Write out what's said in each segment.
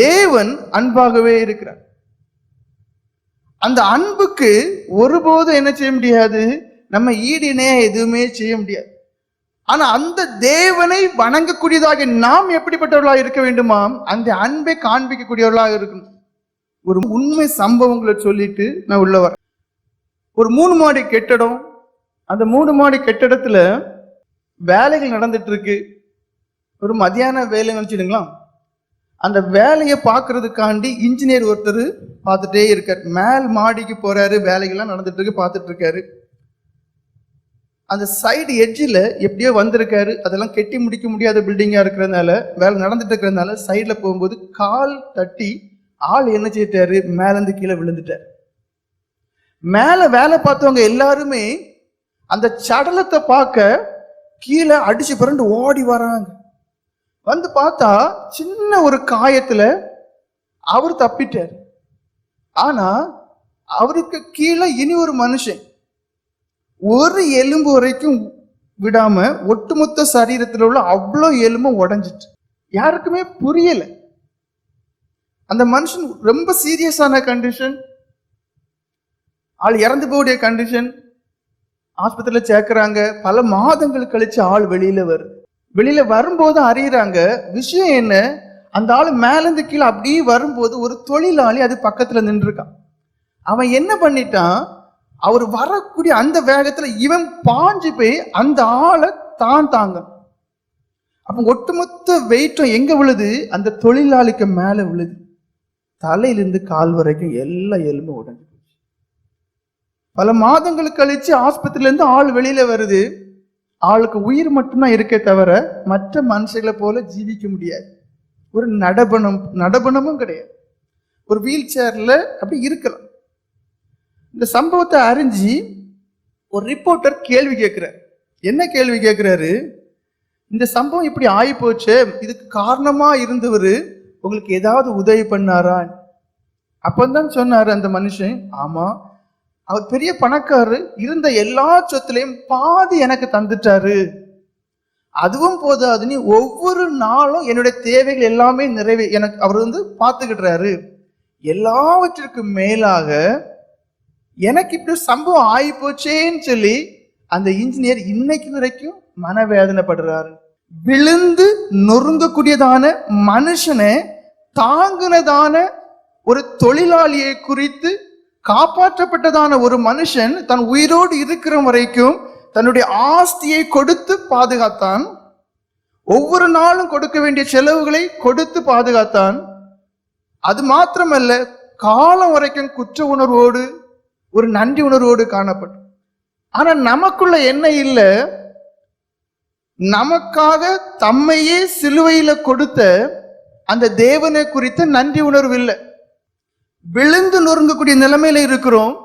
தேவன் அன்பாகவே இருக்கிறார். அந்த அன்புக்கு ஒருபோதும் என்ன செய்ய முடியாது? நம்ம ஈடினே எதுவுமே செய்ய முடியாது. ஆனா அந்த தேவனை வணங்கக்கூடியதாக நாம் எப்படிப்பட்டவர்களாக இருக்க வேண்டுமா அந்த அன்பை காண்பிக்கக்கூடியவர்களாக இருக்கணும். ஒரு உண்மை சம்பவங்களை சொல்லிட்டு நான் உள்ள வரேன். ஒரு மூணு மாடி கெட்டடம். அந்த மூணு மாடி கெட்டடத்துல வேலைகள் நடந்துட்டு இருக்கு. ஒரு மதியான வேலைன்னு வச்சுடுங்களா அந்த வேலையை பார்க்கறதுக்காண்டி இன்ஜினியர் ஒருத்தர் பார்த்துட்டே இருக்கார். மேல் மாடிக்கு போறாரு வேலைகள்லாம் நடந்துட்டு இருக்கு பார்த்துட்டு இருக்காரு அந்த சைடு எட்ஜில் எப்படியோ வந்திருக்காரு. அதெல்லாம் கெட்டி முடிக்க முடியாத பில்டிங்காக இருக்கிறதுனால வேலை நடந்துட்டு இருக்கிறதுனால சைடில் போகும்போது கால் தட்டி ஆள் என்ன செய்யிட்டாரு மேலேருந்து கீழே விழுந்துட்டார். மேலே வேலை பார்த்தவங்க எல்லாருமே அந்த சடலத்தை பார்க்க கீழே அடிச்சு புரண்டு ஓடி வராங்க. வந்து பார்த்தா சின்ன ஒரு காயத்துல அவர் தப்பிட்டார். ஆனா அவருக்கு கீழே இனி ஒரு மனுஷன். ஒரு எலும்பு வரைக்கும் விடாம ஒட்டுமொத்த சரீரத்தில் உள்ள அவ்வளோ எலும்பும் உடஞ்சிட்டு. யாருக்குமே புரியல. அந்த மனுஷன் ரொம்ப சீரியஸான கண்டிஷன் ஆள் இறந்து போகக்கூடிய கண்டிஷன் ஆஸ்பத்திரியில் சேர்க்குறாங்க. பல மாதங்கள் கழிச்சு ஆள் வெளியில வருது. வெளியில வரும்போது அறியறாங்க. விஷயம் என்ன? அந்த ஆள் மேலேருந்து கீழே அப்படியே வரும்போது ஒரு தொழிலாளி அது பக்கத்துல நின்றுருக்கான். அவன் என்ன பண்ணிட்டான்? அவர் வரக்கூடிய அந்த வேகத்துல இவன் பாஞ்சு போய் அந்த ஆளை தான் தாங்க அப்ப ஒட்டுமொத்த வெயிட்டும் எங்க விழுது? அந்த தொழிலாளிக்கு மேல விழுது. தலையிலிருந்து கால் வரைக்கும் எல்லா எலும்பும் உடஞ்சு போச்சு. பல மாதங்கள் கழிச்சு ஆஸ்பத்திரியில இருந்து ஆள் வெளியில வருது. ஆளுக்கு உயிர் மட்டும்தான் இருக்கே தவிர மற்ற மனுஷங்களை போல ஜீவிக்க முடியாது. ஒரு நடபணம் நடபணமும் கிடையாது. ஒரு வீல் சேர்ல அப்படி இருக்கலாம். இந்த சம்பவத்தை அறிஞ்சு ஒரு ரிப்போர்ட்டர் கேள்வி கேட்கிறார். என்ன கேள்வி கேட்கிறாரு? இந்த சம்பவம் இப்படி ஆகி போச்சு இதுக்கு காரணமா இருந்தவர் உங்களுக்கு ஏதாவது உதவி பண்ணாரா? அப்பந்தான் சொன்னார் அந்த மனுஷன் ஆமா அவர் பெரிய பணக்காரரு இருந்த எல்லா சொத்துலையும் பாதி எனக்கு தந்துட்டாரு. அதுவும் போதாதுன்னு நீ ஒவ்வொரு நாளும் என்னுடைய தேவைகள் எல்லாமே நிறைவே எனக்கு அவர் வந்து பார்த்துக்கிடுறாரு எல்லாவற்றிற்கும் மேலாக எனக்கு இப்படி சம்பவம் ஆகி போச்சேன்னு சொல்லி அந்த இன்ஜினியர் இன்னைக்கு வரைக்கும் மனவேதனைப்படுறாரு. விழுந்து நொறுங்கக்கூடியதான மனுஷனை தாங்குனதான ஒரு தொழிலாளியை குறித்து காப்பாற்றப்பட்டதான ஒரு மனுஷன் தன் உயிரோடு இருக்கிற வரைக்கும் தன்னுடைய ஆஸ்தியை கொடுத்து பாதுகாத்தான். ஒவ்வொரு நாளும் கொடுக்க வேண்டிய செலவுகளை கொடுத்து பாதுகாத்தான். அது மாத்திரமல்ல காலம் வரைக்கும் குற்ற உணர்வோடு ஒரு நன்றி உணர்வோடு காணப்படும். ஆனா நமக்குள்ள என்ன இல்லை? நமக்காக தம்மையே சிலுவையில கொடுத்த அந்த தேவனை குறித்த நன்றி உணர்வு இல்லை. விழுந்து நொறுங்கக்கூடிய நிலைமையில இருக்கிறோம்.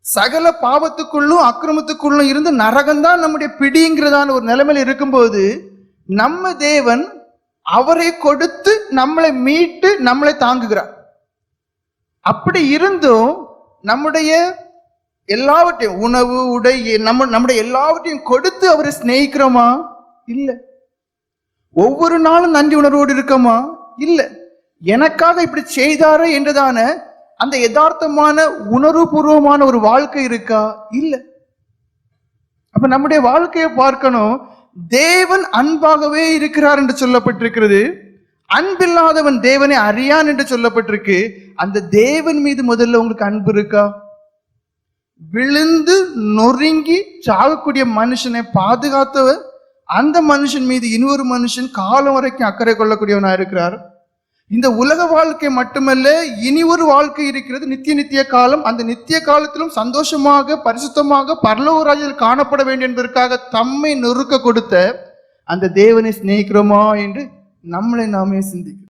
சகல பாவத்துக்குள்ளும் அக்கிரமத்துக்குள்ளும் இருந்து நரகம்தான் நம்முடைய பிடிங்கிறதான ஒரு நிலைமையில இருக்கும்போது நம்ம தேவன் அவரை கொடுத்து நம்மளை மீட்டு நம்மளை தாங்குகிறார். அப்படி இருந்தும் நம்முடைய எல்லாவற்றையும் உணவு உடை நம்ம நம்முடைய எல்லாவற்றையும் கொடுத்து அவரை சிநேகிக்கிறோமா? இல்லை. ஒவ்வொரு நாளும் நன்றி உணர்வோடு இருக்கோமா? இல்லை. எனக்காக இப்படி செய்தாரு என்றுதான அந்த யதார்த்தமான உணர்வுபூர்வமான ஒரு வாழ்க்கை இருக்கா? இல்ல. அப்ப நம்முடைய வாழ்க்கையை பார்க்கணும். தேவன் அன்பாகவே இருக்கிறார் என்று சொல்லப்பட்டிருக்கிறது. அன்பில்லாதவன் தேவனை அறியான் என்று சொல்லப்பட்டிருக்கு. அந்த தேவன் மீது முதல்ல உங்களுக்கு அன்பு இருக்கா? விழுந்து நொறுங்கி சாகக்கூடிய மனுஷனை பாதுகாத்தவர் அந்த மனுஷன் மீது இன்னொரு மனுஷன் காலம் வரைக்கும் அக்கறை கொள்ளக்கூடியவனா இருக்கிறார். இந்த உலக வாழ்க்கை மட்டுமல்ல இனி ஒரு வாழ்க்கை இருக்கிறது. நித்திய நித்திய காலம். அந்த நித்திய காலத்திலும் சந்தோஷமாக பரிசுத்தமாக பரலோக காணப்பட வேண்டும் என்பதற்காக தம்மை நொறுக்க கொடுத்த அந்த தேவனை சிநேகிக்கிறோமா என்று நம்மளை நாமே சிந்திக்கிறோம்.